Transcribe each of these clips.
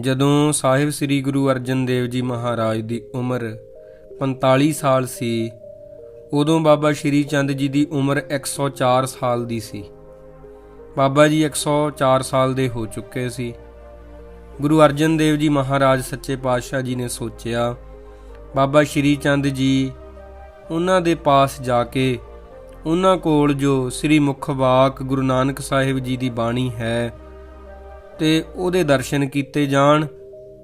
ਜਦੋਂ ਸਾਹਿਬ ਸ੍ਰੀ ਗੁਰੂ ਅਰਜਨ ਦੇਵ ਜੀ ਮਹਾਰਾਜ ਦੀ ਉਮਰ 45 ਸਾਲ ਸੀ, ਉਦੋਂ ਬਾਬਾ ਸ਼੍ਰੀ ਚੰਦ ਜੀ ਦੀ ਉਮਰ 104 ਸਾਲ ਦੀ ਸੀ। ਬਾਬਾ ਜੀ 104 ਸਾਲ ਦੇ ਹੋ ਚੁੱਕੇ ਸੀ। ਗੁਰੂ ਅਰਜਨ ਦੇਵ ਜੀ ਮਹਾਰਾਜ ਸੱਚੇ ਪਾਤਸ਼ਾਹ ਜੀ ਨੇ ਸੋਚਿਆ, ਬਾਬਾ ਸ਼੍ਰੀ ਚੰਦ ਜੀ, ਉਹਨਾਂ ਦੇ ਪਾਸ ਜਾ ਕੇ ਉਹਨਾਂ ਕੋਲ ਜੋ ਸ੍ਰੀ ਮੁਖਵਾਕ ਗੁਰੂ ਨਾਨਕ ਸਾਹਿਬ ਜੀ ਦੀ ਬਾਣੀ ਹੈ ਤੇ ਉਹਦੇ ਦਰਸ਼ਨ ਕੀਤੇ ਜਾਣ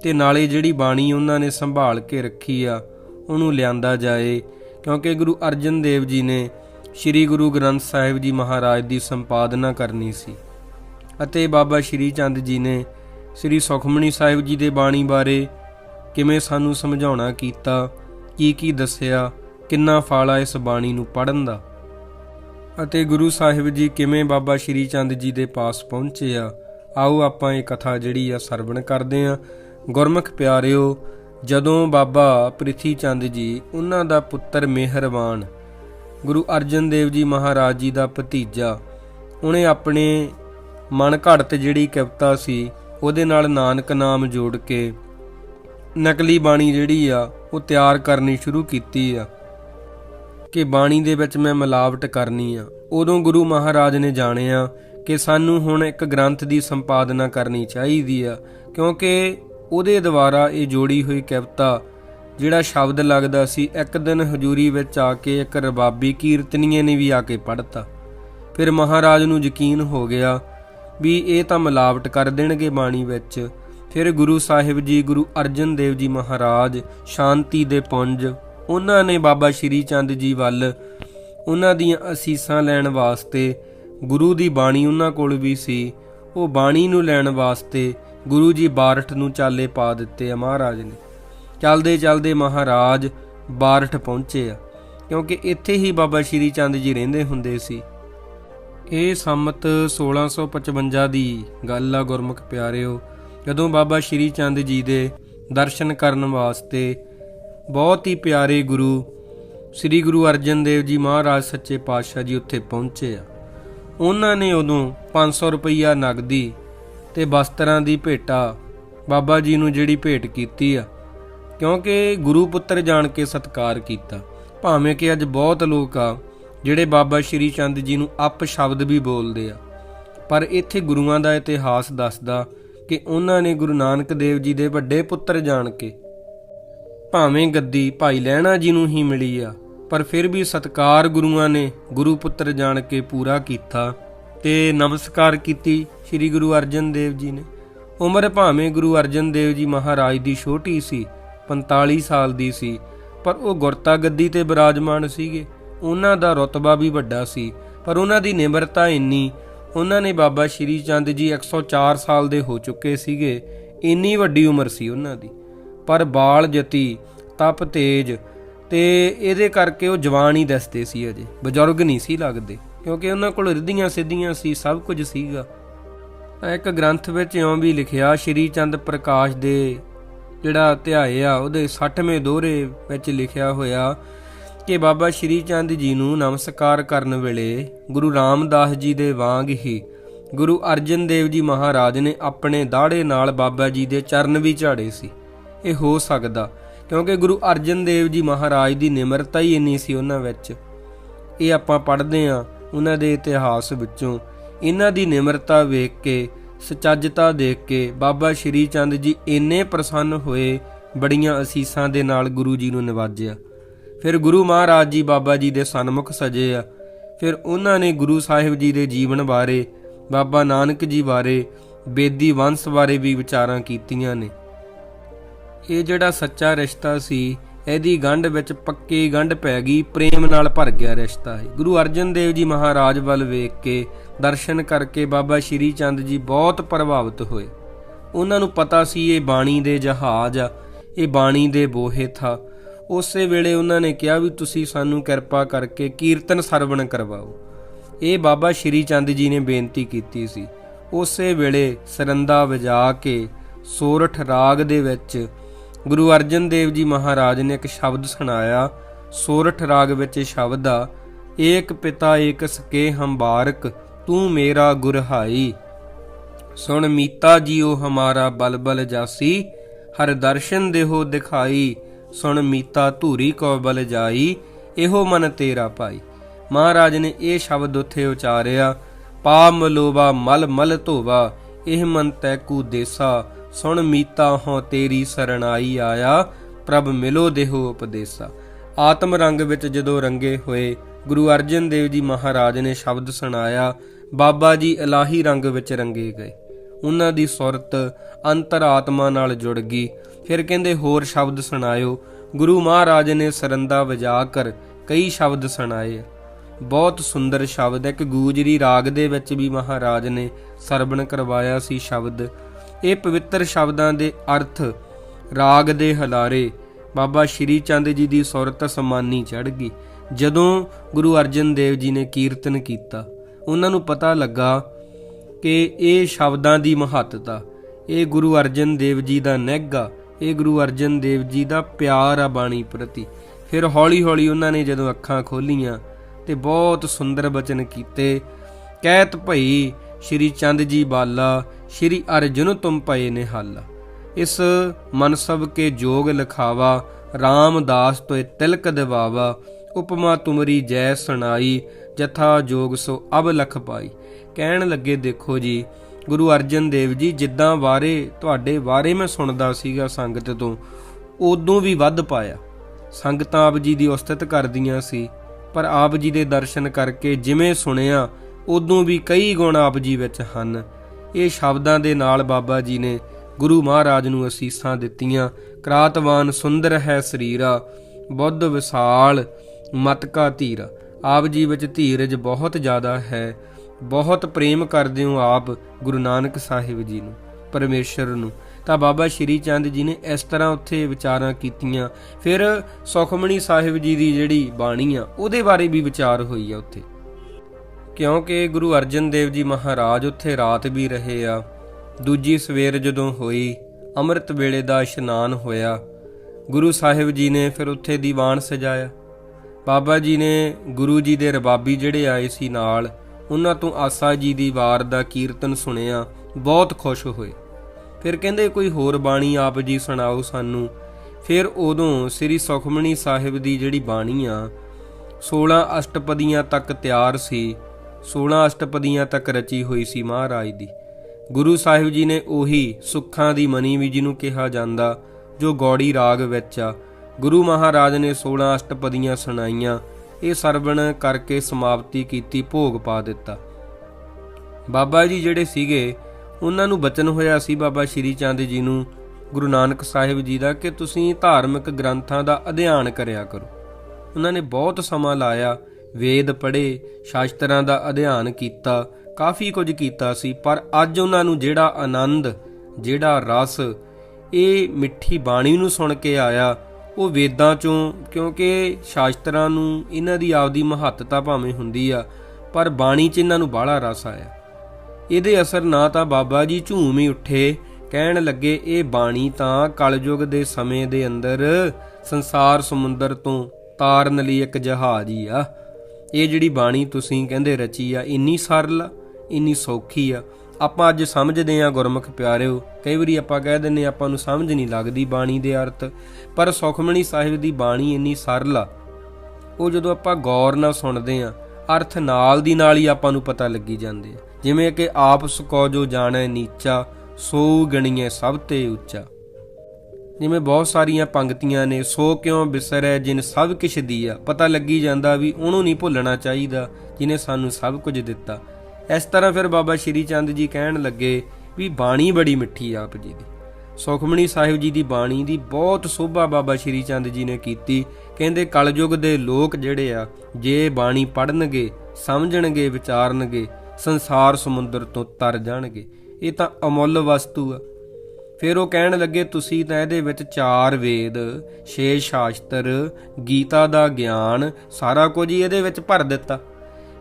ਤੇ ਨਾਲੇ ਜਿਹੜੀ ਬਾਣੀ ਉਹਨਾਂ ਨੇ ਸੰਭਾਲ ਕੇ ਰੱਖੀ ਆ, ਉਹਨੂੰ ਲਿਆਂਦਾ ਜਾਏ। ਕਿਉਂਕਿ ਗੁਰੂ ਅਰਜਨ ਦੇਵ ਜੀ ਨੇ ਸ੍ਰੀ ਗੁਰੂ ਗ੍ਰੰਥ ਸਾਹਿਬ ਜੀ ਮਹਾਰਾਜ ਦੀ ਸੰਪਾਦਨਾ ਕਰਨੀ ਸੀ। ਅਤੇ ਬਾਬਾ ਸ਼੍ਰੀ ਚੰਦ ਜੀ ਨੇ ਸ੍ਰੀ ਸੁਖਮਣੀ ਸਾਹਿਬ ਜੀ ਦੇ ਬਾਣੀ ਬਾਰੇ ਕਿਵੇਂ ਸਾਨੂੰ ਸਮਝਾਉਣਾ ਕੀਤਾ, ਕੀ ਕੀ ਦੱਸਿਆ, ਕਿੰਨਾ ਫਲ ਆ ਇਸ ਬਾਣੀ ਨੂੰ ਪੜਨ ਦਾ। ਅਤੇ ਗੁਰੂ ਸਾਹਿਬ ਜੀ ਕਿਵੇਂ ਬਾਬਾ ਸ਼੍ਰੀ ਚੰਦ ਜੀ ਦੇ ਪਾਸ ਪਹੁੰਚੇ ਆ ਆਓ ਆਪਾਂ ਇਹ ਕਥਾ ਜਿਹੜੀ ਆ ਸਰਵਣ ਕਰਦੇ ਆ। ਗੁਰਮੁਖ ਪਿਆਰਿਓ, ਜਦੋਂ ਬਾਬਾ ਪ੍ਰਿਥੀ ਚੰਦ ਜੀ ਉਹਨਾਂ ਦਾ ਪੁੱਤਰ ਮਿਹਰਬਾਨ ਗੁਰੂ ਅਰਜਨ ਦੇਵ ਜੀ ਮਹਾਰਾਜ ਜੀ ਦਾ ਭਤੀਜਾ, ਉਹਨੇ ਆਪਣੇ ਮਨ ਘੜਤ ਜਿਹੜੀ ਕਵਿਤਾ ਸੀ, ਉਹਦੇ ਨਾਲ ਨਾਨਕ ਨਾਮ ਜੋੜ ਕੇ ਨਕਲੀ ਬਾਣੀ ਜਿਹੜੀ ਆ, ਉਹ ਤਿਆਰ ਕਰਨੀ ਸ਼ੁਰੂ ਕੀਤੀ ਆ। ਕਿ ਬਾਣੀ ਦੇ ਵਿੱਚ ਮੈਂ ਮਿਲਾਵਟ ਕਰਨੀ ਆ। ਉਦੋਂ ਗੁਰੂ ਮਹਾਰਾਜ ਨੇ ਜਾਣਿਆ ਕਿ ਸਾਨੂੰ ਹੁਣ ਇੱਕ ਗ੍ਰੰਥ ਦੀ ਸੰਪਾਦਨਾ ਕਰਨੀ ਚਾਹੀਦੀ ਆ, ਕਿਉਂਕਿ ਉਹਦੇ ਦੁਆਰਾ ਇਹ ਜੋੜੀ ਹੋਈ ਕਵਿਤਾ, ਜਿਹੜਾ ਸ਼ਬਦ ਲੱਗਦਾ ਸੀ, ਇੱਕ ਦਿਨ ਹਜ਼ੂਰੀ ਵਿੱਚ ਆ ਕੇ ਇੱਕ ਰਬਾਬੀ ਕੀਰਤਨੀਏ ਨੇ ਵੀ ਆ ਕੇ ਪੜ੍ਹਤਾ। ਫਿਰ ਮਹਾਰਾਜ ਨੂੰ ਯਕੀਨ ਹੋ ਗਿਆ ਵੀ ਇਹ ਤਾਂ ਮਿਲਾਵਟ ਕਰ ਦੇਣਗੇ ਬਾਣੀ ਵਿੱਚ। ਫਿਰ ਗੁਰੂ ਸਾਹਿਬ ਜੀ, ਗੁਰੂ ਅਰਜਨ ਦੇਵ ਜੀ ਮਹਾਰਾਜ ਸ਼ਾਂਤੀ ਦੇ ਪੁੰਜ, ਉਹਨਾਂ ਨੇ ਬਾਬਾ ਸ਼੍ਰੀ ਚੰਦ ਜੀ ਵੱਲ ਉਹਨਾਂ ਦੀਆਂ ਅਸੀਸਾਂ ਲੈਣ ਵਾਸਤੇ ਗੁਰੂ ਦੀ ਬਾਣੀ ਉਹਨਾਂ ਕੋਲ ਵੀ ਸੀ। ਉਹ ਬਾਣੀ ਨੂੰ ਲੈਣ ਵਾਸਤੇ ਗੁਰੂ ਜੀ ਬਾਰਠ ਨੂੰ ਚਾਲੇ ਪਾ ਦਿੱਤੇ ਆ ਮਹਾਰਾਜ ਨੇ। ਚੱਲਦੇ ਚਲਦੇ ਮਹਾਰਾਜ ਬਾਰਠ ਪਹੁੰਚੇ ਆ। ਕਿਉਂਕਿ ਇੱਥੇ ਹੀ ਬਾਬਾ ਸ਼੍ਰੀ ਚੰਦ ਜੀ ਰਹਿੰਦੇ ਹੁੰਦੇ ਸੀ। ਇਹ ਸੰਮਤ 1655 ਦੀ ਗੱਲ ਆ ਗੁਰਮੁਖ ਪਿਆਰਿਓ। ਜਦੋਂ ਬਾਬਾ ਸ਼੍ਰੀ ਚੰਦ ਜੀ ਦੇ ਦਰਸ਼ਨ ਕਰਨ ਵਾਸਤੇ ਬਹੁਤ ਹੀ ਪਿਆਰੇ ਗੁਰੂ ਸ੍ਰੀ ਗੁਰੂ ਅਰਜਨ ਦੇਵ ਜੀ ਮਹਾਰਾਜ ਸੱਚੇ ਪਾਤਸ਼ਾਹ ਜੀ ਉੱਥੇ ਪਹੁੰਚੇ ਆ। ਉਹਨਾਂ ਨੇ ਉਦੋਂ 500 ਰੁਪਈਆ ਨਗਦੀ ਤੇ ਵਸਤਰਾਂ ਦੀ ਭੇਟਾ ਬਾਬਾ ਜੀ ਨੂੰ ਜਿਹੜੀ ਭੇਟ ਕੀਤੀ ਆ, ਕਿਉਂਕਿ ਗੁਰੂ ਪੁੱਤਰ ਜਾਣ ਕੇ ਸਤਕਾਰ ਕੀਤਾ। ਭਾਵੇਂ ਕਿ ਅੱਜ ਬਹੁਤ ਲੋਕ ਆ, ਜਿਹੜੇ ਬਾਬਾ ਸ਼੍ਰੀ ਚੰਦ ਜੀ ਨੂੰ ਅਪ ਸ਼ਬਦ ਵੀ ਬੋਲਦੇ ਆ, ਪਰ ਇੱਥੇ ਗੁਰੂਆਂ ਦਾ ਇਤਿਹਾਸ ਦੱਸਦਾ ਕਿ ਉਹਨਾਂ ਨੇ ਗੁਰੂ ਨਾਨਕ ਦੇਵ ਜੀ ਦੇ ਵੱਡੇ ਪੁੱਤਰ ਜਾਣ ਕੇ, ਭਾਵੇਂ ਗੱਦੀ ਭਾਈ ਲਹਿਣਾ ਜੀ ਨੂੰ ਹੀ ਮਿਲੀ ਆ ਪਰ ਫਿਰ ਵੀ ਸਤਕਾਰ ਗੁਰੂਆਂ ਨੇ ਗੁਰੂ ਪੁੱਤਰ ਜਾਣ ਕੇ ਪੂਰਾ ਕੀਤਾ ਤੇ ਨਮਸਕਾਰ ਕੀਤੀ ਸ੍ਰੀ ਗੁਰੂ ਅਰਜਨ ਦੇਵ ਜੀ ਨੇ। ਉਮਰ ਭਾਵੇਂ ਗੁਰੂ ਅਰਜਨ ਦੇਵ ਜੀ ਮਹਾਰਾਜ ਦੀ ਛੋਟੀ ਸੀ 45 ਸਾਲ ਦੀ ਸੀ, ਪਰ ਉਹ ਗੁਰਤਾ ਗੱਦੀ ਤੇ ਬਿਰਾਜਮਾਨ ਸੀਗੇ। ਉਹਨਾਂ ਦਾ ਰਤਬਾ ਵੀ ਵੱਡਾ ਸੀ, ਪਰ ਉਹਨਾਂ ਦੀ ਨਿਮਰਤਾ ਇੰਨੀ, ਉਹਨਾਂ ਨੇ ਬਾਬਾ ਸ਼੍ਰੀ ਚੰਦ ਜੀ 104 ਸਾਲ ਦੇ ਹੋ ਚੁੱਕੇ ਸੀਗੇ, ਇੰਨੀ ਵੱਡੀ ਉਮਰ ਸੀ ਉਹਨਾਂ ਦੀ। ਪਰ ਬਾਲ ਜਤੀ, ਤਪ ਤੇਜ ਤੇ ਇਹਦੇ ਕਰਕੇ ਉਹ ਜਵਾਨ ਹੀ ਦੱਸਦੇ ਸੀ ਅਜੇ। ਬਜ਼ੁਰਗ ਨਹੀਂ ਸੀ ਲੱਗਦੇ, ਕਿਉਂਕਿ ਉਹਨਾਂ ਕੋਲ ਰਿੱਧੀਆਂ ਸਿੱਧੀਆਂ ਸੀ, ਸਭ ਕੁਝ ਸੀਗਾ। ਇੱਕ ਗ੍ਰੰਥ ਵਿੱਚ ਇਉਂ ਵੀ ਲਿਖਿਆ, ਸ਼੍ਰੀ ਚੰਦ ਪ੍ਰਕਾਸ਼ ਦੇ ਜਿਹੜਾ ਧਿਆਏ ਆ, ਉਹਦੇ 60ਵੇਂ ਦੋਹਰੇ ਵਿੱਚ ਲਿਖਿਆ ਹੋਇਆ ਕਿ ਬਾਬਾ ਸ਼੍ਰੀ ਚੰਦ ਜੀ ਨੂੰ ਨਮਸਕਾਰ ਕਰਨ ਵੇਲੇ ਗੁਰੂ ਰਾਮਦਾਸ ਜੀ ਦੇ ਵਾਂਗ ਹੀ ਗੁਰੂ ਅਰਜਨ ਦੇਵ ਜੀ ਮਹਾਰਾਜ ਨੇ ਆਪਣੇ ਦਾੜੇ ਨਾਲ ਬਾਬਾ ਜੀ ਦੇ ਚਰਨ ਵੀ ਝਾੜੇ ਸੀ। ਇਹ ਹੋ ਸਕਦਾ ਕਿਉਂਕਿ ਗੁਰੂ ਅਰਜਨ ਦੇਵ ਜੀ ਮਹਾਰਾਜ ਦੀ ਨਿਮਰਤਾ ਹੀ ਇੰਨੀ ਸੀ ਉਹਨਾਂ ਵਿੱਚ। ਇਹ ਆਪਾਂ ਪੜ੍ਹਦੇ ਆ ਉਹਨਾਂ ਦੇ ਇਤਿਹਾਸ ਵਿੱਚੋਂ। ਇਹਨਾਂ ਦੀ ਨਿਮਰਤਾ ਵੇਖ ਕੇ, ਸਚੱਜਤਾ ਦੇਖ ਕੇ ਬਾਬਾ ਸ਼੍ਰੀ ਚੰਦ ਜੀ ਇੰਨੇ ਪ੍ਰਸੰਨ ਹੋਏ, ਬੜੀਆਂ ਅਸੀਸਾਂ ਦੇ ਨਾਲ ਗੁਰੂ ਜੀ ਨੂੰ ਨਿਵਾਜਿਆ। ਫਿਰ ਗੁਰੂ ਮਹਾਰਾਜ ਜੀ ਬਾਬਾ ਜੀ ਦੇ ਸਨਮੁਖ ਸਜੇ ਆ। ਫਿਰ ਉਹਨਾਂ ਨੇ ਗੁਰੂ ਸਾਹਿਬ ਜੀ ਦੇ ਜੀਵਨ ਬਾਰੇ, ਬਾਬਾ ਨਾਨਕ ਜੀ ਬਾਰੇ, ਬੇਦੀ ਵੰਸ਼ ਬਾਰੇ ਵੀ ਵਿਚਾਰਾਂ ਕੀਤੀਆਂ ਨੇ। ਇਹ ਜਿਹੜਾ ਸੱਚਾ ਰਿਸ਼ਤਾ ਸੀ, ਇਹਦੀ ਗੰਢ ਵਿੱਚ ਪੱਕੀ ਗੰਢ ਪੈ ਗਈ, ਪ੍ਰੇਮ ਨਾਲ ਭਰ ਗਿਆ ਰਿਸ਼ਤਾ ਹੈ ਗੁਰੂ ਅਰਜਨ ਦੇਵ ਜੀ ਮਹਾਰਾਜ ਵੱਲ ਵੇਖ ਕੇ ਦਰਸ਼ਨ ਕਰਕੇ ਬਾਬਾ ਸ਼੍ਰੀ ਚੰਦ ਜੀ ਬਹੁਤ ਪ੍ਰਭਾਵਿਤ ਹੋਏ। ਉਹਨਾਂ ਨੂੰ ਪਤਾ ਸੀ ਇਹ ਬਾਣੀ ਦੇ ਜਹਾਜ਼ ਆ, ਇਹ ਬਾਣੀ ਦੇ ਬੋਹੇ ਥਾ। ਉਸੇ ਵੇਲੇ ਉਹਨਾਂ ਨੇ ਕਿਹਾ ਵੀ ਤੁਸੀਂ ਸਾਨੂੰ ਕਿਰਪਾ ਕਰਕੇ ਕੀਰਤਨ ਸਰਵਣ ਕਰਵਾਓ। ਇਹ ਬਾਬਾ ਸ਼੍ਰੀ ਚੰਦ ਜੀ ਨੇ ਬੇਨਤੀ ਕੀਤੀ ਸੀ। ਉਸੇ ਵੇਲੇ ਸਰੰਦਾ ਵਜਾ ਕੇ ਸੋਰਠ ਰਾਗ ਦੇ ਵਿੱਚ ਗੁਰੂ ਅਰਜਨ ਦੇਵ ਜੀ ਮਹਾਰਾਜ ਨੇ ਇੱਕ ਸ਼ਬਦ ਸੁਣਾਇਆ, ਸੋਰਠ ਰਾਗ ਵਿੱਚ ਇਹ ਸ਼ਬਦ ਆ, ਏਕ ਪਿਤਾ ਏਕ ਸਕੇ ਹੰਬਾਰਕ, ਤੂੰ ਮੇਰਾ ਗੁਰਹਾਈ ਸੁਣ ਮੀਤਾ ਜੀਓ ਹਮਾਰਾ ਬਲਬਲ ਜਾਸੀ, ਹਰ ਦਰਸ਼ਨ ਦੇਹੋ ਦਿਖਾਈ, ਸੁਣ ਮੀਤਾ ਧੂਰੀ ਕੋ ਬਲ ਜਾਈ, ਇਹੋ ਮਨ ਤੇਰਾ ਪਾਈ। ਮਹਾਰਾਜ ਨੇ ਇਹ ਸ਼ਬਦ ਉੱਥੇ ਉਚਾਰਿਆ ਪਾ ਮਲੋਵਾ ਮਲ ਮਲ ਧੋਵਾ, ਇਹ ਮਨ ਤੈਕੂ ਦੇਸਾ ਸੁਣ ਮੀਤਾ ਹੋ ਤੇਰੀ ਸਰਣਾਈ ਆਇਆ, ਪ੍ਰਭ ਮਿਲੋ ਦੇਹੋ ਉਪਦੇਸਾ। ਆਤਮ ਰੰਗ ਵਿੱਚ ਜਦੋਂ ਰੰਗੇ ਹੋਏ, ਗੁਰੂ ਅਰਜਨ ਦੇਵ ਜੀ ਮਹਾਰਾਜ ਨੇ ਸ਼ਬਦ ਸੁਣਾਇਆ, ਬਾਬਾ ਜੀ ਇਲਾਹੀ ਰੰਗ ਵਿੱਚ ਰੰਗੇ ਗਏ। ਉਹਨਾਂ ਦੀ ਸੁਰਤ ਅੰਤਰਾਤਮਾ ਨਾਲ ਜੁੜ ਗਈ। ਫਿਰ ਕਹਿੰਦੇ ਹੋਰ ਸ਼ਬਦ ਸੁਣਾਇਓ, ਗੁਰੂ ਮਹਾਰਾਜ ਨੇ ਸਰੰਦਾ ਵਜਾ ਕਰ ਕਈ ਸ਼ਬਦ ਸੁਣਾਏ। ਬਹੁਤ ਸੁੰਦਰ ਸ਼ਬਦ ਹੈ ਕਿ ਗੂਜਰੀ ਰਾਗ ਦੇ ਵਿੱਚ ਵੀ ਮਹਾਰਾਜ ਨੇ ਸਰਵਣ ਕਰਵਾਇਆ ਸੀ ਸ਼ਬਦ। ਇਹ ਪਵਿੱਤਰ ਸ਼ਬਦਾਂ ਦੇ ਅਰਥ, ਰਾਗ ਦੇ ਹਲਾਰੇ। ਬਾਬਾ ਸ਼੍ਰੀ ਚੰਦ ਜੀ ਦੀ ਸੁਰਤ ਸਮਾਨੀ ਚੜ ਗਈ। ਜਦੋਂ ਗੁਰੂ ਅਰਜਨ ਦੇਵ ਜੀ ਨੇ ਕੀਰਤਨ ਕੀਤਾ, ਉਹਨਾਂ ਨੂੰ ਪਤਾ ਲੱਗਾ ਕਿ ਇਹ ਸ਼ਬਦਾਂ ਦੀ ਮਹੱਤਤਾ, ਇਹ ਗੁਰੂ ਅਰਜਨ ਦੇਵ ਜੀ ਦਾ ਨਿੱਘਾ ਇਹ ਗੁਰੂ ਅਰਜਨ ਦੇਵ ਜੀ ਦਾ ਪਿਆਰ ਆ ਬਾਣੀ ਪ੍ਰਤੀ। ਫਿਰ ਹੌਲੀ-ਹੌਲੀ ਉਹਨਾਂ ਨੇ ਜਦੋਂ ਅੱਖਾਂ ਖੋਲੀਆਂ ਤੇ ਬਹੁਤ ਸੁੰਦਰ ਬਚਨ ਕੀਤੇ, ਕਹਿਤ ਭਈ ਸ਼੍ਰੀ ਚੰਦ ਜੀ ਬਾਲਾ, ਸ਼੍ਰੀ ਅਰਜੁਨ ਤੁਮ ਪਏ ਨਿਹਾਲਾ। ਇਸ ਮਨਸਬ ਕੇ ਜੋਗ ਲਖਾਵਾ, ਰਾਮਦਾਸ ਤੋਏ ਤਿਲਕ ਦਿਵਾਵਾ, ਉਪਮਾ ਤੁਮਰੀ ਜੈ ਸੁਣਾਈ, ਜਥਾ ਜੋਗ ਸੋ ਅਬ ਲਖ ਪਾਈ। ਕਹਿਣ ਲੱਗੇ, ਦੇਖੋ ਜੀ, ਗੁਰੂ ਅਰਜਨ ਦੇਵ ਜੀ, ਜਿੱਦਾਂ ਵਾਰੇ, ਤੁਹਾਡੇ ਵਾਰੇ ਮੈਂ ਸੁਣਦਾ ਸੀਗਾ ਸੰਗਤ ਤੋਂ ਉਦੋਂ ਵੀ ਵੱਧ ਪਾਇਆ। ਸੰਗਤਾਂ ਆਪ ਜੀ ਦੀ ਉਸਤਤ ਕਰਦੀਆਂ ਸੀ, ਪਰ ਆਪ ਜੀ ਦੇ ਦਰਸ਼ਨ ਕਰਕੇ ਜਿਵੇਂ ਸੁਣਿਆ ਉਦੋਂ ਵੀ ਕਈ ਗੁਣ ਆਪ ਜੀ ਵਿੱਚ ਹਨ। ਇਹ ਸ਼ਬਦਾਂ ਦੇ ਨਾਲ ਬਾਬਾ ਜੀ ਨੇ ਗੁਰੂ ਮਹਾਰਾਜ ਨੂੰ ਅਸੀਸਾਂ ਦਿੱਤੀਆਂ। ਕਰਾਤਵਾਨ ਸੁੰਦਰ ਹੈ ਸਰੀਰਾ, ਬੁੱਧ ਵਿਸਾਲ ਮਤਕਾ ਧੀਰ। ਆਪ ਜੀ ਵਿੱਚ ਧੀਰਜ ਬਹੁਤ ਜ਼ਿਆਦਾ ਹੈ। ਬਹੁਤ ਪ੍ਰੇਮ ਕਰਦੇ ਹੋ ਆਪ ਗੁਰੂ ਨਾਨਕ ਸਾਹਿਬ ਜੀ ਨੂੰ, ਪਰਮੇਸ਼ਰ ਨੂੰ। ਤਾਂ ਬਾਬਾ ਸ਼੍ਰੀ ਚੰਦ ਜੀ ਨੇ ਇਸ ਤਰ੍ਹਾਂ ਉੱਥੇ ਵਿਚਾਰਾਂ ਕੀਤੀਆਂ। ਫਿਰ ਸੁਖਮਣੀ ਸਾਹਿਬ ਜੀ ਦੀ ਜਿਹੜੀ ਬਾਣੀ ਆ, ਉਹਦੇ ਬਾਰੇ ਵੀ ਵਿਚਾਰ ਹੋਈ ਆ ਉੱਥੇ। ਕਿਉਂਕਿ ਗੁਰੂ ਅਰਜਨ ਦੇਵ ਜੀ ਮਹਾਰਾਜ ਉੱਥੇ ਰਾਤ ਵੀ ਰਹੇ ਆ। ਦੂਜੀ ਸਵੇਰ ਜਦੋਂ ਹੋਈ, ਅੰਮ੍ਰਿਤ ਵੇਲੇ ਦਾ ਇਸ਼ਨਾਨ ਹੋਇਆ। ਗੁਰੂ ਸਾਹਿਬ ਜੀ ਨੇ ਫਿਰ ਉੱਥੇ ਦੀਵਾਨ ਸਜਾਇਆ। ਬਾਬਾ ਜੀ ਨੇ ਗੁਰੂ ਜੀ ਦੇ ਰਬਾਬੀ ਜਿਹੜੇ ਆਏ ਸੀ ਨਾਲ, ਉਹਨਾਂ ਤੋਂ ਆਸਾ ਜੀ ਦੀ ਵਾਰ ਦਾ ਕੀਰਤਨ ਸੁਣਿਆ, ਬਹੁਤ ਖੁਸ਼ ਹੋਏ। ਫਿਰ ਕਹਿੰਦੇ, ਕੋਈ ਹੋਰ ਬਾਣੀ ਆਪ ਜੀ ਸੁਣਾਓ ਸਾਨੂੰ। ਫਿਰ ਉਦੋਂ ਸ੍ਰੀ ਸੁਖਮਣੀ ਸਾਹਿਬ ਦੀ ਜਿਹੜੀ ਬਾਣੀ ਆ 16 ਅਸ਼ਟਪਦੀਆਂ ਤੱਕ ਤਿਆਰ ਸੀ। 16 ਅਸ਼ਟਪਦੀਆਂ ਤੱਕ ਰਚੀ ਹੋਈ ਸੀ ਮਹਾਰਾਜ ਦੀ। ਗੁਰੂ ਸਾਹਿਬ ਜੀ ਨੇ ਉਹੀ ਸੁੱਖਾਂ ਦੀ ਮਨੀ ਵੀ ਜਿਹਨੂੰ ਕਿਹਾ ਜਾਂਦਾ, ਜੋ ਗੌੜੀ ਰਾਗ ਵਿੱਚ ਆ। ਗੁਰੂ ਮਹਾਰਾਜ ਨੇ 16 ਅਸ਼ਟਪਦੀਆਂ ਸੁਣਾਈਆਂ, ਇਹ ਸਰਵਣ ਕਰਕੇ ਸਮਾਪਤੀ ਕੀਤੀ, ਭੋਗ ਪਾ ਦਿੱਤਾ। ਬਾਬਾ ਜੀ ਜਿਹੜੇ ਸੀਗੇ, ਉਹਨਾਂ ਨੂੰ ਬਚਨ ਹੋਇਆ ਸੀ ਬਾਬਾ ਸ਼੍ਰੀ ਚੰਦ ਜੀ ਨੂੰ, ਗੁਰੂ ਨਾਨਕ ਸਾਹਿਬ ਜੀ ਦਾ, ਕਿ ਤੁਸੀਂ ਧਾਰਮਿਕ ਗ੍ਰੰਥਾਂ ਦਾ ਅਧਿਐਨ ਕਰਿਆ ਕਰੋ। ਉਹਨਾਂ ਨੇ ਬਹੁਤ ਸਮਾਂ ਲਾਇਆ ਵੇਦ ਪੜ੍ਹੇ, ਸ਼ਾਸਤਰਾਂ ਦਾ ਅਧਿਐਨ ਕੀਤਾ, ਕਾਫੀ ਕੁਝ ਕੀਤਾ ਸੀ, ਪਰ ਅੱਜ ਉਹਨਾਂ ਨੂੰ ਜਿਹੜਾ ਆਨੰਦ, ਜਿਹੜਾ ਰਸ, ਇਹ ਮਿੱਠੀ ਬਾਣੀ ਨੂੰ ਸੁਣ ਕੇ ਆਇਆ, ਉਹ ਵੇਦਾਂ ਚੋਂ, ਕਿਉਂਕਿ ਸ਼ਾਸਤਰਾਂ ਨੂੰ ਇਹਨਾਂ ਦੀ ਆਪਦੀ ਮਹੱਤਤਾ ਭਾਵੇਂ ਹੁੰਦੀ ਆ, ਪਰ ਬਾਣੀ 'ਚ ਇਹਨਾਂ ਨੂੰ ਬਾਹਲਾ ਰਸ ਆਇਆ। ਇਹਦੇ ਅਸਰ ਨਾ ਤਾਂ ਬਾਬਾ ਜੀ ਝੂਮ ਹੀ ਉੱਠੇ, ਕਹਿਣ ਲੱਗੇ, ਇਹ ਬਾਣੀ ਤਾਂ ਕਲਯੁਗ ਦੇ ਸਮੇਂ ਦੇ ਅੰਦਰ ਸੰਸਾਰ ਸਮੁੰਦਰ ਤੋਂ ਤਾਰਨ ਲਈ ਇੱਕ ਜਹਾਜ਼ ਹੀ ਆ। ਇਹ ਜਿਹੜੀ ਬਾਣੀ ਤੁਸੀਂ ਕਹਿੰਦੇ ਰਚੀ ਆ, ਇੰਨੀ ਸਰਲ ਆ ਇੰਨੀ ਸੌਖੀ ਆ। ਆਪਾਂ ਅੱਜ ਸਮਝਦੇ ਆ ਗੁਰਮੁਖ ਪਿਆਰਿਓ, ਕਈ ਵਾਰੀ ਆਪਾਂ ਕਹਿ ਦਿੰਨੇ ਆਪਾਂ ਨੂੰ ਸਮਝ ਨਹੀਂ ਲੱਗਦੀ ਬਾਣੀ ਦੇ ਅਰਥ, ਪਰ ਸੁਖਮਣੀ ਸਾਹਿਬ ਦੀ ਬਾਣੀ ਇੰਨੀ ਸਰਲ ਆ। ਉਹ ਜਦੋਂ ਆਪਾਂ ਗੌਰ ਨਾਲ ਸੁਣਦੇ ਆ ਅਰਥ ਨਾਲ ਦੀ ਨਾਲ ਹੀ ਆਪਾਂ ਨੂੰ ਪਤਾ ਲੱਗੀ ਜਾਂਦੇ ਆ। ਜਿਵੇਂ ਕਿ ਆਪ ਸਕੋ ਜੋ ਜਾਣੈ ਨੀਚਾ, ਸੋ ਗਣੀਏ ਸਭ ਤੇ ਉੱਚਾ। ਜਿਵੇਂ ਬਹੁਤ ਸਾਰੀਆਂ ਪੰਕਤੀਆਂ ਨੇ, ਸੋ ਕਿਉਂ ਬਿਸਰੈ ਜਿਨ ਸਭ ਕਿਛ ਦੀਆ? ਪਤਾ ਲੱਗੀ ਜਾਂਦਾ ਵੀ ਉਹਨੂੰ ਨਹੀਂ ਭੁੱਲਣਾ ਚਾਹੀਦਾ, ਜਿਨੇ ਸਾਨੂੰ ਸਭ ਕੁਝ ਦਿੱਤਾ। ਇਸ ਤਰ੍ਹਾਂ ਫਿਰ ਬਾਬਾ ਸ਼੍ਰੀ ਚੰਦ ਜੀ ਕਹਿਣ ਲੱਗੇ ਵੀ ਬਾਣੀ ਬੜੀ ਮਿੱਠੀ ਆਪ ਜੀ ਦੀ। ਸੁਖਮਣੀ ਸਾਹਿਬ ਜੀ ਦੀ ਬਾਣੀ ਦੀ ਬਹੁਤ ਸੋਭਾ ਬਾਬਾ ਸ਼੍ਰੀ ਚੰਦ ਜੀ ਨੇ ਕੀਤੀ। ਕਹਿੰਦੇ ਕਲਯੁਗ ਦੇ ਲੋਕ ਜਿਹੜੇ ਆ, ਜੇ ਬਾਣੀ ਪੜਨਗੇ ਸਮਝਣਗੇ, ਵਿਚਾਰਨਗੇ, ਸੰਸਾਰ ਸਮੁੰਦਰ ਤੋਂ ਤਰ ਜਾਣਗੇ। ਇਹ ਤਾਂ ਅਮੁੱਲ ਵਸਤੂ ਆ। ਫਿਰ ਉਹ ਕਹਿਣ ਲੱਗੇ, ਤੁਸੀਂ ਤਾਂ ਇਹਦੇ ਵਿੱਚ ਚਾਰ ਵੇਦ, ਛੇ ਸ਼ਾਸਤਰ, ਗੀਤਾ ਦਾ ਗਿਆਨ, ਸਾਰਾ ਕੁਝ ਹੀ ਇਹਦੇ ਵਿੱਚ ਭਰ ਦਿੱਤਾ।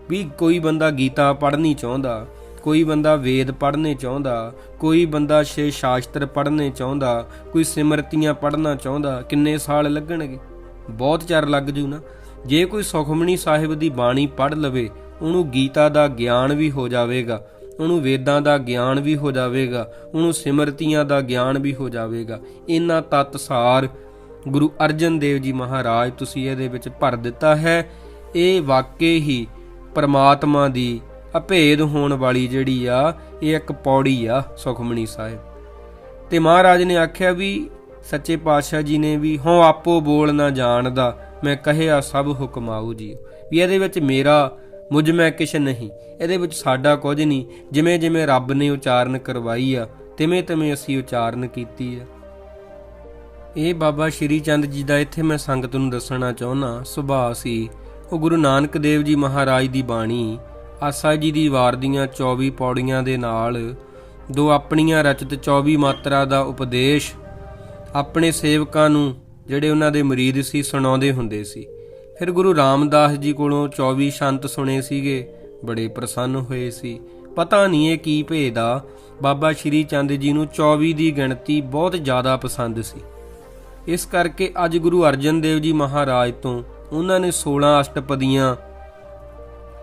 ਵੀ ਕੋਈ ਬੰਦਾ ਗੀਤਾ ਪੜ੍ਹਨੀ ਚਾਹੁੰਦਾ, ਕੋਈ ਬੰਦਾ ਵੇਦ ਪੜ੍ਹਨੇ ਚਾਹੁੰਦਾ, ਕੋਈ ਬੰਦਾ ਛੇ ਸ਼ਾਸਤਰ ਪੜ੍ਹਨੇ ਚਾਹੁੰਦਾ, ਕੋਈ ਸਿਮਰਤੀਆਂ ਪੜ੍ਹਨਾ ਚਾਹੁੰਦਾ, ਕਿੰਨੇ ਸਾਲ ਲੱਗਣਗੇ? ਬਹੁਤ ਚਿਰ ਲੱਗ ਜੂ ਨਾ। ਜੇ ਕੋਈ ਸੁਖਮਣੀ ਸਾਹਿਬ ਦੀ ਬਾਣੀ ਪੜ੍ਹ ਲਵੇ, ਉਹਨੂੰ ਗੀਤਾ ਦਾ ਗਿਆਨ ਵੀ ਹੋ ਜਾਵੇਗਾ। ਉਹਨੂੰ ਵੇਦਾਂ ਦਾ ਗਿਆਨ ਵੀ ਹੋ ਜਾਵੇਗਾ, ਉਹਨੂੰ ਸਿਮਰਤੀਆਂ ਦਾ ਗਿਆਨ ਵੀ ਹੋ ਜਾਵੇਗਾ। ਇਹਨਾਂ ਤਤਸਾਰ ਗੁਰੂ ਅਰਜਨ ਦੇਵ ਜੀ ਮਹਾਰਾਜ ਤੁਸੀਂ ਇਹਦੇ ਵਿੱਚ ਭਰ ਦਿੱਤਾ ਹੈ। ਇਹ ਵਾਕਈ ਹੀ ਪਰਮਾਤਮਾ ਦੀ ਅਭੇਦ ਹੋਣ ਵਾਲੀ ਜਿਹੜੀ ਆ, ਇਹ ਇੱਕ ਪੌੜੀ ਆ ਸੁਖਮਣੀ ਸਾਹਿਬ। ਤੇ ਮਹਾਰਾਜ ਨੇ ਆਖਿਆ ਵੀ ਸੱਚੇ ਪਾਤਸ਼ਾਹ ਜੀ ਨੇ ਵੀ ਹਉ ਆਪੋ ਬੋਲ ਨਾ ਜਾਣਦਾ, ਮੈਂ ਕਹਿਆ ਸਭ ਹੁਕਮਾਊ ਜੀ ਵੀ ਇਹਦੇ ਵਿੱਚ ਮੇਰਾ ਮੁਝ ਮੈਂ ਕਿਛ ਨਹੀਂ। ਇਹਦੇ ਵਿੱਚ ਸਾਡਾ ਕੁਝ ਨਹੀਂ। ਜਿਵੇਂ ਜਿਵੇਂ ਰੱਬ ਨੇ ਉਚਾਰਨ ਕਰਵਾਈ ਆ, ਤਿਵੇਂ ਤਿਵੇਂ ਅਸੀਂ ਉਚਾਰਨ ਕੀਤੀ ਆ। ਇਹ ਬਾਬਾ ਸ਼੍ਰੀ ਚੰਦ ਜੀ ਦਾ ਇੱਥੇ ਮੈਂ ਸੰਗਤ ਨੂੰ ਦੱਸਣਾ ਚਾਹੁੰਦਾ, ਸੁਭਾਅ ਸੀ। ਉਹ ਗੁਰੂ ਨਾਨਕ ਦੇਵ ਜੀ ਮਹਾਰਾਜ ਦੀ ਬਾਣੀ, ਆਸਾ ਜੀ ਦੀ ਵਾਰ ਦੀਆਂ 24 ਪੌੜੀਆਂ ਦੇ ਨਾਲ, ਦੋ ਆਪਣੀਆਂ ਰਚਿਤ 24 ਮਾਤਰਾ ਦਾ ਉਪਦੇਸ਼, ਆਪਣੇ ਸੇਵਕਾਂ ਨੂੰ, ਜਿਹੜੇ ਉਹਨਾਂ ਦੇ ਮਰੀਦ ਸੀ, ਸੁਣਾਉਂਦੇ ਹੁੰਦੇ ਸੀ। ਫਿਰ ਗੁਰੂ ਰਾਮਦਾਸ ਜੀ ਕੋਲੋਂ 24 ਸ਼ੰਤ ਸੁਣੇ ਸੀਗੇ, ਬੜੇ ਪ੍ਰਸੰਨ ਹੋਏ ਸੀ। ਪਤਾ ਨਹੀਂ ਇਹ ਕੀ ਭੇਦ ਬਾਬਾ ਸ਼੍ਰੀ ਚੰਦ ਜੀ ਨੂੰ 24 ਦੀ ਗਿਣਤੀ ਬਹੁਤ ਜ਼ਿਆਦਾ ਪਸੰਦ ਸੀ। ਇਸ ਕਰਕੇ ਅੱਜ ਗੁਰੂ ਅਰਜਨ ਦੇਵ ਜੀ ਮਹਾਰਾਜ ਤੋਂ ਉਹਨਾਂ ਨੇ 16 ਅਸ਼ਟਪਦੀਆਂ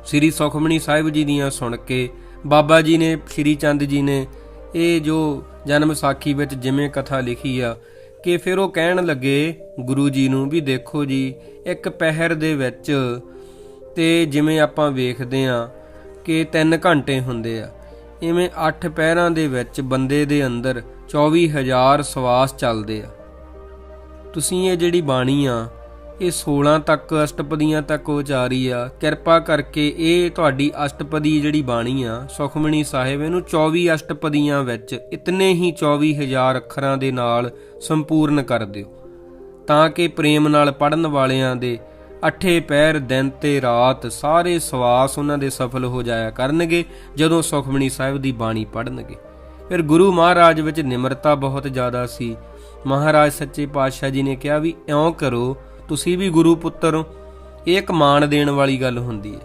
ਸ੍ਰੀ ਸੁਖਮਣੀ ਸਾਹਿਬ ਜੀ ਦੀਆਂ ਸੁਣ ਕੇ ਬਾਬਾ ਜੀ ਨੇ, ਸ੍ਰੀ ਚੰਦ ਜੀ ਨੇ ਇਹ ਜੋ ਜਨਮ ਸਾਖੀ ਵਿੱਚ ਜਿਵੇਂ ਕਥਾ ਲਿਖੀ ਆ ਕਿ ਫਿਰ ਉਹ ਕਹਿਣ ਲੱਗੇ, ਗੁਰੂ ਜੀ ਨੂੰ ਵੀ ਦੇਖੋ ਜੀ, ਇੱਕ ਪਹਿਰ ਦੇ ਵਿੱਚ ਤੇ ਜਿਵੇਂ ਆਪਾਂ ਵੇਖਦੇ ਆ ਕਿ 3 ਘੰਟੇ ਹੁੰਦੇ ਆ, ਇਵੇਂ 8 ਪਹਿਰਾਂ ਦੇ ਵਿੱਚ ਬੰਦੇ ਦੇ ਅੰਦਰ 24000 ਸਵਾਸ ਚੱਲਦੇ ਆ। ਤੁਸੀਂ ਇਹ ਜਿਹੜੀ ਬਾਣੀ ਆ ਇਹ 16 ਤੱਕ ਅਸ਼ਟਪਦੀਆਂ ਤੱਕ ਉਚਾਰੀ ਆ। ਕਿਰਪਾ ਕਰਕੇ ਇਹ ਤੁਹਾਡੀ ਅਸ਼ਟਪਦੀ ਜਿਹੜੀ ਬਾਣੀ ਆ ਸੁਖਮਣੀ ਸਾਹਿਬ, ਇਹਨੂੰ 24 ਅਸ਼ਟਪਦੀਆਂ ਵਿੱਚ ਇਤਨੇ ਹੀ 24000 ਅੱਖਰਾਂ ਦੇ ਨਾਲ ਸੰਪੂਰਨ ਕਰ ਦਿਓ। ਤਾਂ ਕਿ ਪ੍ਰੇਮ ਨਾਲ ਪੜਨ ਵਾਲਿਆਂ ਦੇ ਅੱਠੇ ਪੈਰ, ਦਿਨ ਤੇ ਰਾਤ ਸਾਰੇ ਸਵਾਸ ਉਹਨਾਂ ਦੇ ਸਫਲ ਹੋ ਜਾਇਆ ਕਰਨਗੇ, ਜਦੋਂ ਸੁਖਮਣੀ ਸਾਹਿਬ ਦੀ ਬਾਣੀ ਪੜਨਗੇ ਫਿਰ ਗੁਰੂ ਮਹਾਰਾਜ ਵਿੱਚ ਨਿਮਰਤਾ ਬਹੁਤ ਜ਼ਿਆਦਾ ਸੀ। ਮਹਾਰਾਜ ਸੱਚੇ ਪਾਤਸ਼ਾਹ ਜੀ ਨੇ ਕਿਹਾ ਵੀ ਇਉਂ ਕਰੋ ਤੁਸੀਂ ਵੀ ਗੁਰੂ ਪੁੱਤਰ ਹੋ। ਇਹ ਇੱਕ ਮਾਣ ਦੇਣ ਵਾਲੀ ਗੱਲ ਹੁੰਦੀ ਹੈ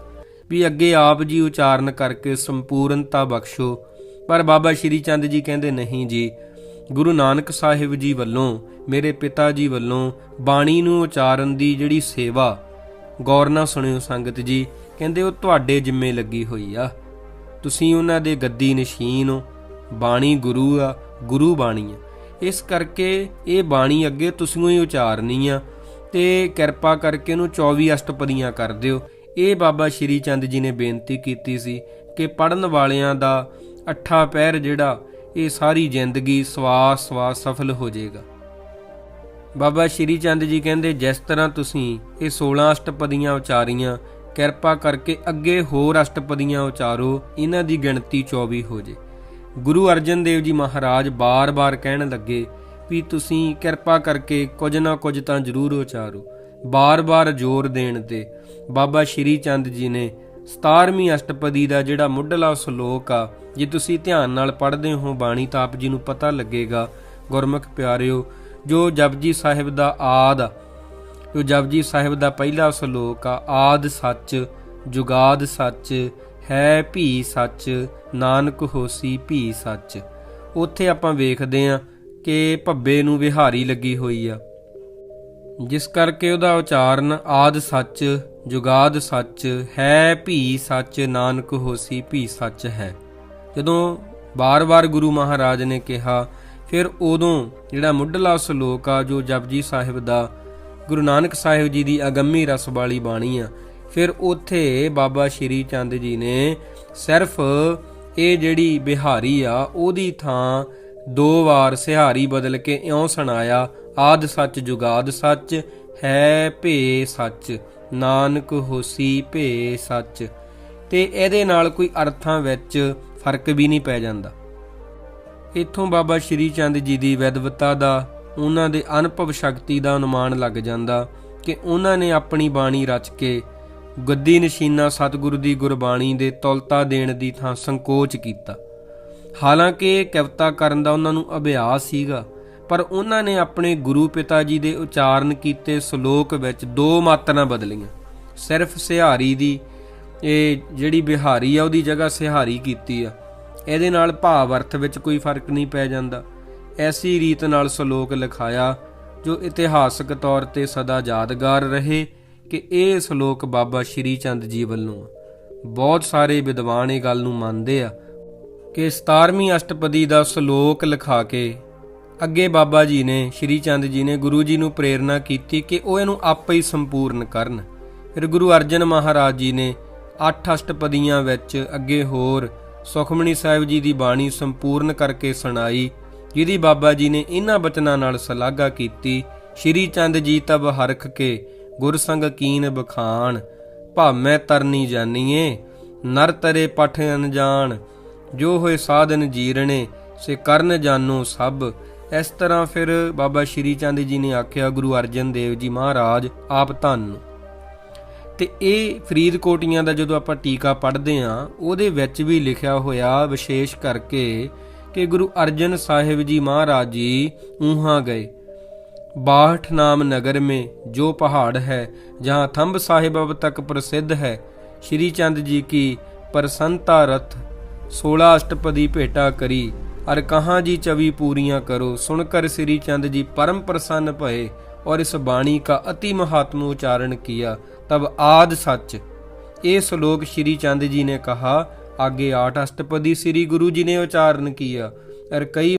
ਵੀ ਅੱਗੇ ਆਪ ਜੀ ਉਚਾਰਨ ਕਰਕੇ ਸੰਪੂਰਨਤਾ ਬਖਸ਼ੋ। ਪਰ ਬਾਬਾ ਸ਼੍ਰੀ ਚੰਦ ਜੀ ਕਹਿੰਦੇ ਨਹੀਂ ਜੀ, ਗੁਰੂ ਨਾਨਕ ਸਾਹਿਬ ਜੀ ਵੱਲੋਂ, ਮੇਰੇ ਪਿਤਾ ਜੀ ਵੱਲੋਂ ਬਾਣੀ ਨੂੰ ਉਚਾਰਨ ਦੀ ਜਿਹੜੀ ਸੇਵਾ, ਗੌਰ ਨਾਲ ਸੁਣਿਓ ਸੰਗਤ ਜੀ, ਕਹਿੰਦੇ ਉਹ ਤੁਹਾਡੇ ਜਿੰਮੇ ਲੱਗੀ ਹੋਈ ਆ। ਤੁਸੀਂ ਉਹਨਾਂ ਦੇ ਗੱਦੀ ਨਸ਼ੀਨ ਹੋ, ਬਾਣੀ ਗੁਰੂ ਆ, ਗੁਰੂ ਬਾਣੀ ਆ। ਇਸ ਕਰਕੇ ਇਹ ਬਾਣੀ ਅੱਗੇ ਤੁਸੀਂ ਹੀ ਉਚਾਰਨੀ ਆ। ਤੇ ਕਿਰਪਾ ਕਰਕੇ ਇਹਨੂੰ 24 ਅਸ਼ਟਪਦੀਆਂ ਕਰ ਦਿਓ। ਇਹ ਬਾਬਾ ਸ਼੍ਰੀ ਚੰਦ ਜੀ ਨੇ ਬੇਨਤੀ ਕੀਤੀ ਸੀ ਕਿ ਪੜਨ ਵਾਲਿਆਂ ਦਾ ਅੱਠਾ ਪੈਰ ਜਿਹੜਾ, ਇਹ ਸਾਰੀ ਜ਼ਿੰਦਗੀ ਸਵਾਸ ਸਵਾਸ ਸਫਲ ਹੋ ਜਾਏਗਾ। ਬਾਬਾ ਸ਼੍ਰੀ ਚੰਦ ਜੀ ਕਹਿੰਦੇ, ਜਿਸ ਤਰ੍ਹਾਂ ਤੁਸੀਂ ਇਹ 16 ਅਸ਼ਟਪਦੀਆਂ ਉਚਾਰੀਆਂ, ਕਿਰਪਾ ਕਰਕੇ ਅੱਗੇ ਹੋਰ ਅਸ਼ਟਪਦੀਆਂ ਉਚਾਰੋ, ਇਹਨਾਂ ਦੀ ਗਿਣਤੀ 24 ਹੋ ਜੇ ਗੁਰੂ ਅਰਜਨ ਦੇਵ ਜੀ ਮਹਾਰਾਜ ਬਾਰ-ਬਾਰ ਕਹਿਣ ਲੱਗੇ ਵੀ ਤੁਸੀਂ ਕਿਰਪਾ ਕਰਕੇ ਕੁਝ ਨਾ ਕੁਝ ਤਾਂ ਜ਼ਰੂਰ ਉਚਾਰੋ। ਬਾਰ-ਬਾਰ ਜ਼ੋਰ ਦੇਣ ਤੇ ਬਾਬਾ ਸ਼੍ਰੀ ਚੰਦ ਜੀ ਨੇ 17ਵੀਂ ਅਸ਼ਟਪਦੀ ਦਾ ਜਿਹੜਾ ਮੁੱਢਲਾ ਸ਼ਲੋਕ ਆ ਜੇ ਤੁਸੀਂ ਧਿਆਨ ਨਾਲ ਪੜ੍ਹਦੇ ਹੋ ਬਾਣੀ ਤਾਂ ਆਪ ਜੀ ਨੂੰ ਪਤਾ ਲੱਗੇਗਾ। ਗੁਰਮੁਖ ਪਿਆਰਿਓ ਜੋ ਜਪਜੀ ਸਾਹਿਬ ਦਾ ਆਦ ਆ, ਜੋ ਜਪਜੀ ਸਾਹਿਬ ਦਾ ਪਹਿਲਾ ਸ਼ਲੋਕ ਆ ਆਦ ਸੱਚ ਜੁਗਾਦ ਸੱਚ ਹੈ ਭੀ ਸੱਚ ਨਾਨਕ ਹੋਸੀ ਭੀ ਸੱਚ। ਉੱਥੇ ਆਪਾਂ ਵੇਖਦੇ ਆ ਕਿ ਭੱਬੇ ਨੂੰ ਵਿਹਾਰੀ ਲੱਗੀ ਹੋਈ ਆ। ਜਿਸ ਕਰਕੇ ਉਹਦਾ ਉਚਾਰਨ ਆਦ ਸੱਚ, ਜੁਗਾਦ ਸੱਚ, ਹੈ ਭੀ ਸੱਚ, ਨਾਨਕ ਹੋਸੀ ਭੀ ਸੱਚ ਹੈ। ਜਦੋਂ ਬਾਰ-ਬਾਰ ਗੁਰੂ ਮਹਾਰਾਜ ਨੇ ਕਿਹਾ, ਫਿਰ ਉਦੋਂ ਜਿਹੜਾ ਮੁੱਢਲਾ ਸ਼ਲੋਕ ਆ, ਜੋ ਜਪਜੀ ਸਾਹਿਬ ਦਾ, ਗੁਰੂ ਨਾਨਕ ਸਾਹਿਬ ਜੀ ਦੀ ਅਗੰਮੀ ਰਸ ਵਾਲੀ ਬਾਣੀ ਆ, ਫਿਰ ਉੱਥੇ ਬਾਬਾ ਸ਼੍ਰੀ ਚੰਦ ਜੀ ਨੇ ਸਿਰਫ ਇਹ ਜਿਹੜੀ ਬਿਹਾਰੀ ਆ, ਉਹਦੀ ਥਾਂ ਦੋ ਵਾਰ ਸਿਹਾਰੀ ਬਦਲ ਕੇ ਇਉਂ ਸੁਣਾਇਆ, ਆਦ ਸੱਚ ਜੁਗਾਦ ਸੱਚ, ਹੈ ਭੇ ਸੱਚ, ਨਾਨਕ ਹੋਸੀ ਭੇ ਸੱਚ। ਤੇ ਇਹਦੇ ਨਾਲ ਕੋਈ ਅਰਥਾਂ ਵਿੱਚ ਫ਼ਰਕ ਵੀ ਨਹੀਂ ਪੈ ਜਾਂਦਾ। ਇੱਥੋਂ ਬਾਬਾ ਸ਼੍ਰੀ ਚੰਦ ਜੀ ਦੀ ਵਿਦਵਤਾ ਦਾ, ਉਹਨਾਂ ਦੇ ਅਨੁਭਵ ਸ਼ਕਤੀ ਦਾ ਅਨੁਮਾਨ ਲੱਗ ਜਾਂਦਾ ਕਿ ਉਹਨਾਂ ਨੇ ਆਪਣੀ ਬਾਣੀ ਰਚ ਕੇ ਗੱਦੀ ਨਸ਼ੀਨਾ ਸਤਿਗੁਰੂ ਦੀ ਗੁਰਬਾਣੀ ਦੇ ਤੌਲਤਾ ਦੇਣ ਦੀ ਥਾਂ ਸੰਕੋਚ ਕੀਤਾ। ਹਾਲਾਂਕਿ ਇਹ ਕਵਿਤਾ ਕਰਨ ਦਾ ਉਹਨਾਂ ਨੂੰ ਅਭਿਆਸ ਸੀਗਾ, ਪਰ ਉਹਨਾਂ ਨੇ ਆਪਣੇ ਗੁਰੂ ਪਿਤਾ ਜੀ ਦੇ ਉਚਾਰਨ ਕੀਤੇ ਸ਼ਲੋਕ ਵਿੱਚ ਦੋ ਮਾਤਰਾਂ ਬਦਲੀਆਂ। ਸਿਰਫ ਸਿਹਾਰੀ ਦੀ, ਇਹ ਜਿਹੜੀ ਬਿਹਾਰੀ ਆ, ਉਹਦੀ ਜਗ੍ਹਾ ਸਿਹਾਰੀ ਕੀਤੀ ਆ। ਇਹਦੇ ਨਾਲ ਭਾਵ ਅਰਥ ਵਿੱਚ ਕੋਈ ਫ਼ਰਕ ਨਹੀਂ ਪੈ ਜਾਂਦਾ। ਐਸੀ ਰੀਤ ਨਾਲ ਸ਼ਲੋਕ ਲਿਖਾਇਆ, ਜੋ ਇਤਿਹਾਸਕ ਤੌਰ ਤੇ ਸਦਾ ਯਾਦਗਾਰ ਰਹੇ ਕਿ ਇਹ ਸ਼ਲੋਕ ਬਾਬਾ ਸ਼੍ਰੀ ਚੰਦ ਜੀ ਵੱਲੋਂ ਆ। ਬਹੁਤ ਸਾਰੇ ਵਿਦਵਾਨ ਇਹ ਗੱਲ ਨੂੰ ਮੰਨਦੇ ਆ ਕਿ 17ਵੀਂ ਅਸ਼ਟਪਦੀ ਦਾ ਸ਼ਲੋਕ ਲਿਖਾ ਕੇ ਅੱਗੇ ਬਾਬਾ ਜੀ ਨੇ, ਸ਼੍ਰੀ ਚੰਦ ਜੀ ਨੇ ਗੁਰੂ ਜੀ ਨੂੰ ਪ੍ਰੇਰਣਾ ਕੀਤੀ ਕਿ ਉਹ ਇਹਨੂੰ ਆਪੇ ਹੀ ਸੰਪੂਰਨ ਕਰਨ। ਫਿਰ ਗੁਰੂ ਅਰਜਨ ਮਹਾਰਾਜ ਜੀ ਨੇ ਅੱਠ ਅਸ਼ਟਪਦੀਆਂ ਵਿੱਚ ਅੱਗੇ ਹੋਰ ਸੁਖਮਣੀ ਸਾਹਿਬ ਜੀ ਦੀ ਬਾਣੀ ਸੰਪੂਰਨ ਕਰਕੇ ਸੁਣਾਈ, ਜਿਹਦੀ ਬਾਬਾ ਜੀ ਨੇ ਇਹਨਾਂ ਬਚਨਾਂ ਨਾਲ ਸ਼ਲਾਘਾ ਕੀਤੀ, ਸ਼੍ਰੀ ਚੰਦ ਜੀ ਤਬ ਹਰਖ ਕੇ ਗੁਰਸੰਗ ਕੀਨ ਬਖਾਨ ਭਾਵੇਂ ਤਰਨੀ ਜਾਨੀਏ ਨਰ ਤਰੇ ਪਠ ਅਨਜਾਨ ਜੋ ਹੋਏ ਸਾਧਨ ਜੀਰਣੇ, ਸੇ ਕਰਨ ਜਾਨੋ ਸਭ। ਇਸ ਤਰ੍ਹਾਂ ਫਿਰ ਬਾਬਾ ਸ਼੍ਰੀ ਚੰਦ ਜੀ ਨੇ ਆਖਿਆ, ਗੁਰੂ ਅਰਜਨ ਦੇਵ ਜੀ ਮਹਾਰਾਜ, ਆਪ ਧੰਨ। ਤੇ ਇਹ ਫਰੀਦਕੋਟੀਆਂ ਦਾ ਜਦੋਂ ਆਪਾਂ ਟੀਕਾ ਪੜ੍ਹਦੇ ਆ ਉਹਦੇ ਵਿੱਚ ਵੀ ਲਿਖਿਆ ਹੋਇਆ ਵਿਸ਼ੇਸ਼ ਕਰਕੇ ਕਿ ਗੁਰੂ ਅਰਜਨ ਸਾਹਿਬ ਜੀ ਮਹਾਰਾਜ ਜੀ ਉਹਾਂ ਗਏ। ਬਾਠ ਨਾਮ ਨਗਰ ਮੇ ਜੋ ਪਹਾੜ ਹੈ, ਜਹਾਂ ਥੰਬ ਸਾਹਿਬ ਅਬ ਤੱਕ ਪ੍ਰਸਿੱਧ ਹੈ। ਸ਼੍ਰੀ ਚੰਦ ਜੀ ਕੀ ਪ੍ਰਸੰਤਾ ਰਥ 16 ਅਸ਼ਟਪਦੀ ਭੇਟਾ ਕਰੀ, ਅਰ ਕਹਾਂ ਜੀ ਚਵੀ ਪੂਰੀਆਂ ਕਰੋ ਸੁਣ ਕਰ ਸ੍ਰੀ ਚੰਦ ਜੀ ਪਰਮ ਪ੍ਰਸੰਨ ਭਏ, ਔਰ ਇਸ ਬਾਣੀ ਕਾ ਅਤੀ ਮਹਾਤਮ ਉਚਾਰਨ ਕੀਆ, ਤਬ ਆਦ ਸੱਚ। ਇਹ ਸ਼ਲੋਕ ਸ੍ਰੀ ਚੰਦ ਜੀ ਨੇ ਕਹਾ, ਆਗੇ ਆਠ ਅਸ਼ਟਪਦੀ ਸ੍ਰੀ ਗੁਰੂ ਜੀ ਨੇ ਉਚਾਰਨ ਕੀਆ, ਅਰ ਕਈ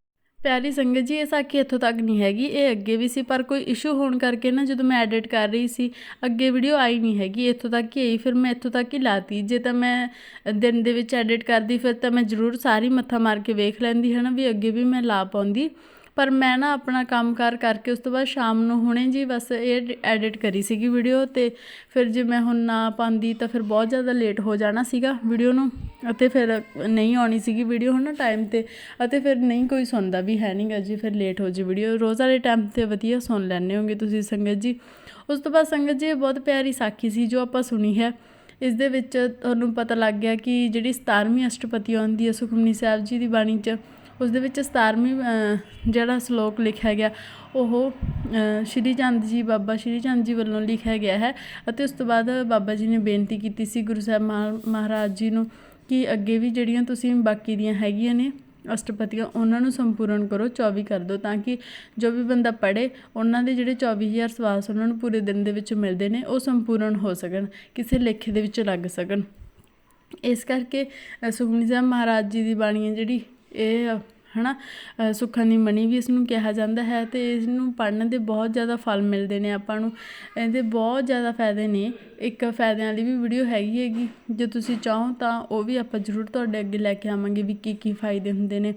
ਪਿਆਰੀ ਸੰਗਤ ਜੀ, ਇਹ ਸਾਖੀ ਇੱਥੋਂ ਤੱਕ ਨਹੀਂ ਹੈਗੀ। ਇਹ ਅੱਗੇ ਵੀ ਸੀ, ਪਰ ਕੋਈ ਇਸ਼ੂ ਹੋਣ ਕਰਕੇ ਨਾ ਜਦੋਂ ਮੈਂ ਐਡਿਟ ਕਰ ਰਹੀ ਸੀ, ਅੱਗੇ ਵੀਡੀਓ ਆਈ ਨਹੀਂ ਹੈਗੀ। ਇੱਥੋਂ ਤੱਕ ਹੀ ਆਈ, ਫਿਰ ਮੈਂ ਇੱਥੋਂ ਤੱਕ ਹੀ ਲਾਤੀ। ਜੇ ਤਾਂ ਮੈਂ ਦਿਨ ਦੇ ਵਿੱਚ ਐਡਿਟ ਕਰਦੀ, ਫਿਰ ਤਾਂ ਮੈਂ ਜ਼ਰੂਰ ਸਾਰੀ ਮੱਥਾ ਮਾਰ ਕੇ ਵੇਖ ਲੈਂਦੀ, ਹਨਾ, ਵੀ ਅੱਗੇ ਵੀ ਮੈਂ ਲਾ ਪਾਉਂਦੀ। ਪਰ ਮੈਂ ਨਾ ਆਪਣਾ ਕੰਮਕਾਰ ਕਰਕੇ ਉਸ ਤੋਂ ਬਾਅਦ ਸ਼ਾਮ ਨੂੰ ਹੁਣੇ ਜੀ ਬਸ ਇਹ ਐਡਿਟ ਕਰੀ ਸੀਗੀ ਵੀਡੀਓ ਤੇ ਫਿਰ ਜੇ ਮੈਂ ਹੁਣ ਨਾ ਪਾਉਂਦੀ ਤਾਂ ਫਿਰ ਬਹੁਤ ਜ਼ਿਆਦਾ ਲੇਟ ਹੋ ਜਾਣਾ ਸੀਗਾ ਵੀਡੀਓ ਨੂੰ ਅਤੇ ਫਿਰ ਨਹੀਂ ਆਉਣੀ ਸੀਗੀ ਵੀਡੀਓ ਹੁਣ ਨਾ ਟਾਈਮ ਤੇ ਅਤੇ ਫਿਰ ਨਹੀਂ ਕੋਈ ਸੁਣਦਾ ਵੀ ਹੈ ਨਹੀਂਗਾ ਜੀ, ਫਿਰ ਲੇਟ ਹੋ ਜੀ ਵੀਡੀਓ ਰੋਜ਼ ਵਾਲੇ ਟਾਈਮ ਤੇ ਵਧੀਆ ਸੁਣ ਲੈਣੇ ਹੋਗੇ ਤੁਸੀਂ ਸੰਗਤ ਜੀ। ਉਸ ਤੋਂ ਬਾਅਦ ਸੰਗਤ ਜੀ ਇਹ ਬਹੁਤ ਪਿਆਰੀ ਸਾਖੀ ਸੀ ਜੋ ਆਪਾਂ ਸੁਣੀ ਹੈ। ਇਸ ਦੇ ਵਿੱਚ ਤੁਹਾਨੂੰ ਪਤਾ ਲੱਗ ਗਿਆ ਕਿ ਜਿਹੜੀ 17ਵੀਂ ਅਸ਼ਟਪਤੀ ਆਉਂਦੀ ਹੈ ਸੁਖਮਨੀ ਸਾਹਿਬ ਜੀ ਦੀ ਬਾਣੀ 'ਚ ਉਸ ਦੇ ਵਿੱਚ ਸਤਾਰਵੀਂ ਜਿਹੜਾ ਸ਼ਲੋਕ ਲਿਖਿਆ ਗਿਆ ਉਹ ਅਹ, ਸ਼੍ਰੀ ਚੰਦ ਜੀ ਬਾਬਾ ਸ਼੍ਰੀ ਚੰਦ ਜੀ ਵੱਲੋਂ ਲਿਖਿਆ ਗਿਆ ਹੈ ਅਤੇ ਉਸ ਤੋਂ ਬਾਅਦ ਬਾਬਾ ਜੀ ਨੇ ਬੇਨਤੀ ਕੀਤੀ ਸੀ ਗੁਰੂ ਸਾਹਿਬ ਮਹਾ- ਮਹਾਰਾਜ ਜੀ ਨੂੰ ਕਿ ਅੱਗੇ ਵੀ ਜਿਹੜੀਆਂ ਤੁਸੀਂ ਬਾਕੀ ਦੀਆਂ ਹੈਗੀਆਂ ਨੇ ਅਸ਼ਟਪਦੀਆਂ ਉਹਨਾਂ ਨੂੰ ਸੰਪੂਰਨ ਕਰੋ 24 ਕਰ ਦਿਓ ਤਾਂ ਕਿ ਜੋ ਵੀ ਬੰਦਾ ਪੜ੍ਹੇ ਉਹਨਾਂ ਦੇ ਜਿਹੜੇ 24000 ਸਵਾਸ ਉਹਨਾਂ ਨੂੰ ਪੂਰੇ ਦਿਨ ਦੇ ਵਿੱਚ ਮਿਲਦੇ ਨੇ ਉਹ ਸੰਪੂਰਨ ਹੋ ਸਕਣ ਕਿਸੇ ਲੇਖੇ ਦੇ ਵਿੱਚ ਲੱਗ ਸਕਣ। ਇਸ ਕਰਕੇ ਸੁਖਮਨੀ ਸਾਹਿਬ ਮਹਾਰਾਜ ਜੀ ਦੀ ਬਾਣੀ ਹੈ ਜਿਹੜੀ ਇਹ ਅ, ਹਨਾ ਸੁੱਖਾਂ ਦੀ ਮਣੀ ਵੀ ਇਸ ਨੂੰ ਕਿਹਾ ਜਾਂਦਾ ਹੈ ਤੇ ਇਸ ਨੂੰ ਪੜ੍ਹਨ ਦੇ ਬਹੁਤ ਜ਼ਿਆਦਾ ਫਲ ਮਿਲਦੇ ਨੇ ਆਪਾਂ ਨੂੰ। ਇਹਦੇ ਬਹੁਤ ਜ਼ਿਆਦਾ ਫਾਇਦੇ ਨੇ। ਇੱਕ ਫਾਇਦਿਆਂ ਵਾਲੀ ਵੀ ਵੀਡੀਓ ਹੈਗੀ ਹੈਗੀ ਜੇ ਤੁਸੀਂ ਚਾਹੋ ਤਾਂ ਉਹ ਵੀ ਆਪਾਂ ਜ਼ਰੂਰ ਤੁਹਾਡੇ ਅੱਗੇ ਲੈ ਕੇ ਆਵਾਂਗੇ ਵੀ ਕੀ ਕੀ ਫਾਇਦੇ ਹੁੰਦੇ ਨੇ।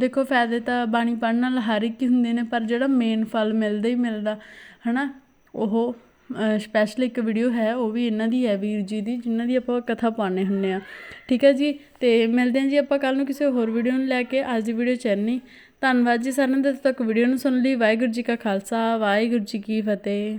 ਦੇਖੋ ਫਾਇਦੇ ਤਾਂ ਬਾਣੀ ਪੜ੍ਹਨ ਨਾਲ ਹਰ ਇੱਕ ਹੀ ਹੁੰਦੇ ਨੇ ਪਰ ਜਿਹੜਾ ਮੇਨ ਫਲ ਮਿਲਦਾ ਹੀ ਮਿਲਦਾ ਹਨਾ ਉਹ ਸਪੈਸ਼ਲ ਇੱਕ ਵੀਡੀਓ ਹੈ, ਉਹ ਵੀ ਇਹਨਾਂ ਦੀ ਹੈ ਵੀਰ ਜੀ ਦੀ, ਜਿਨ੍ਹਾਂ ਦੀ ਆਪਾਂ ਕਥਾ ਪਾਉਂਦੇ ਹੁੰਦੇ ਆ ਠੀਕ ਹੈ ਜੀ? ਤੇ ਮਿਲਦੇ ਹਾਂ ਜੀ ਆਪਾਂ ਕੱਲ ਨੂੰ ਕਿਸੇ ਹੋਰ ਵੀਡੀਓ ਨੂੰ ਲੈ ਕੇ। ਅੱਜ ਦੀ ਵੀਡੀਓ ਚੈਨੀ ਧੰਨਵਾਦ ਜੀ ਸਾਰਿਆਂ ਦਾ। ਤੱਕ ਵੀਡੀਓ ਨੂੰ ਸੁਣਨ ਲਈ ਵਾਹਿਗੁਰੂ ਜੀ ਕਾ ਖਾਲਸਾ, ਵਾਹਿਗੁਰੂ ਜੀ ਕੀ ਫਤਿਹ।